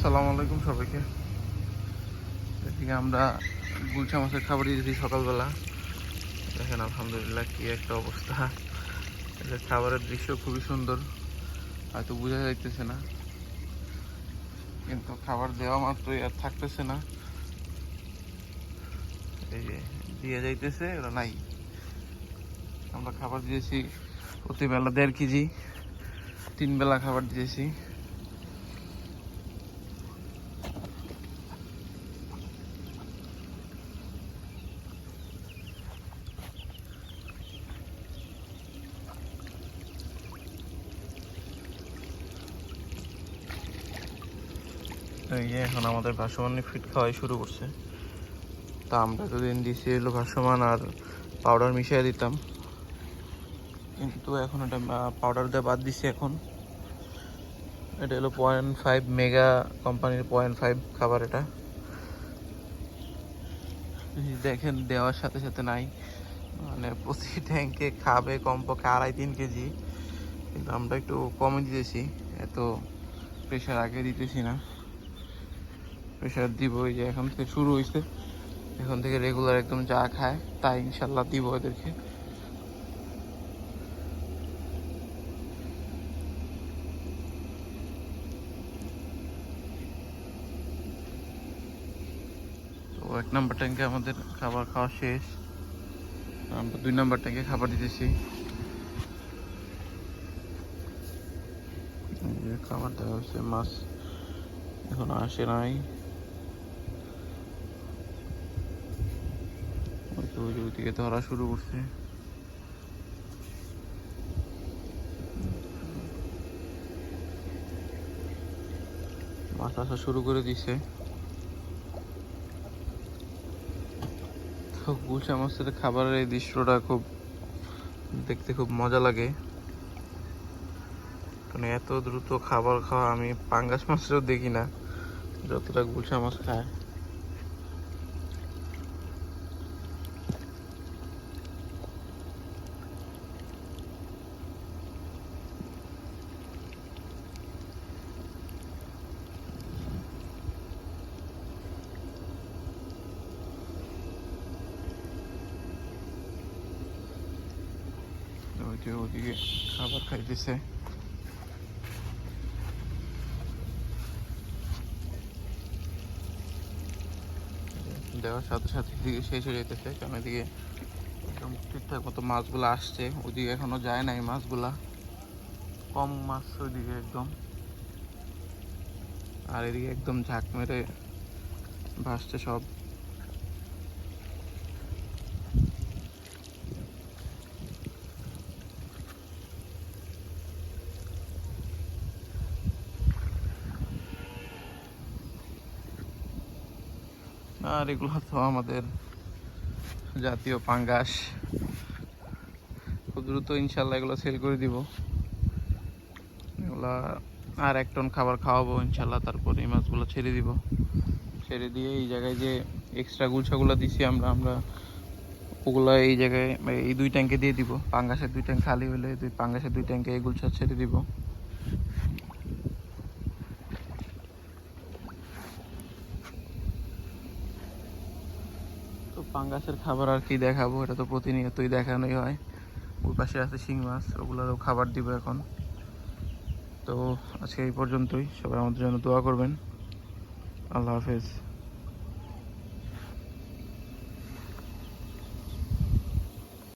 আসসালামু আলাইকুম সবাইকে। এদিকে আমরা গুলশা মাছের খাবার দিয়েছি সকালবেলা। দেখেন আলহামদুলিল্লাহ কি একটা অবস্থা। এদের খাবারের দৃশ্য খুবই সুন্দর। হয়তো বোঝা যাইতেছে না। কিন্তু খাবার দেওয়া মাত্রই আর থাকতেছে না। এই যে দিয়ে যাইতেছে ওরা নাই। আমরা খাবার দিয়েছি প্রতিবেলা দেড় কেজি। তিন বেলা খাবার দিয়েছি। এই যে এখন আমাদের ভাসমান ফিট খাওয়াই শুরু করছে। তা আমরা এতদিন দিছি এলো ভাসমান আর পাউডার মিশিয়ে দিতাম। কিন্তু এখন এটা পাউডার দিয়ে বাদ দিছি এখন। এটা হলো পয়েন্ট ফাইভ মেগা কোম্পানির পয়েন্ট ফাইভ খাবার এটা। দেখেন, দেওয়ার সাথে সাথে নাই। মানে প্রতি ট্যাঙ্কে খাবে কমপক্ষে আড়াই তিন কেজি। কিন্তু আমরা একটু কমে দিতেছি। এত প্রেশার আগে দিতেছি না। প্রেশার দিব এই যে এখন থেকে শুরু হয়েছে এখন থেকে রেগুলার একদম যা খায়, তাই ইনশাল্লাহ দিব এদেরকে তো এক নম্বর ট্যাঙ্কে আমাদের খাবার খাওয়া শেষ। আমরা দুই নম্বর ট্যাঙ্কে খাবার দিতেছি। খাবার দেওয়া হচ্ছে মাছ এখন আসে নাই। ওই ওইদিকে ধরা শুরু করছে। মাছ আসা শুরু করে দিছে। গুলশা মাছের খাবারের এই দৃশ্যটা খুব দেখতে খুব মজা লাগে। কারণ এত দ্রুত খাবার খাওয়া আমি পাঙ্গাস মাছেরও দেখি না, যতটা গুলশা মাছ খায়। ওই ওদিকে খাবার খাইতেছে। দেওয়ার সাথে সাথে এদিকে শেষ হয়ে যেতেছে কারণ এদিকে একদম ঠিকঠাক মতো মাছগুলো আসছে। ওদিকে এখনও যায় নাই মাছগুলা। কম মাছ ওইদিকে একদম। আর এদিকে একদম ঝাঁক মেরে ভাসছে সব। আর এগুলো তো আমাদের জাতীয় পাঙ্গাস। খুব দ্রুত ইনশাল্লাহ এগুলো সেল করে দিব। এগুলা আর এক টন খাবার খাওয়াবো ইনশাল্লাহ, তারপর এই মাছগুলো ছেড়ে দিব। ছেড়ে দিয়ে এই জায়গায় যে এক্সট্রা গুলছাগুলো দিছি আমরা আমরা ওগুলো এই জায়গায়, এই দুই ট্যাঙ্কে দিয়ে দিব। পাঙ্গাসের দুই ট্যাঙ্ক খালি হলে, দুই পাঙ্গাসের দুই ট্যাঙ্কে এই গুলছা ছেড়ে দিব। পাঙ্গাসের খাবার আর কি দেখাবো, এটা তো প্রতিনিয়তই দেখানোই হয়। ওই পাশে আছে শিং মাছ, ওগুলোরও খাবার দিব এখন। তো আজকে এই পর্যন্তই, সবাই আমাদের জন্য দোয়া করবেন। আল্লাহ হাফেজ।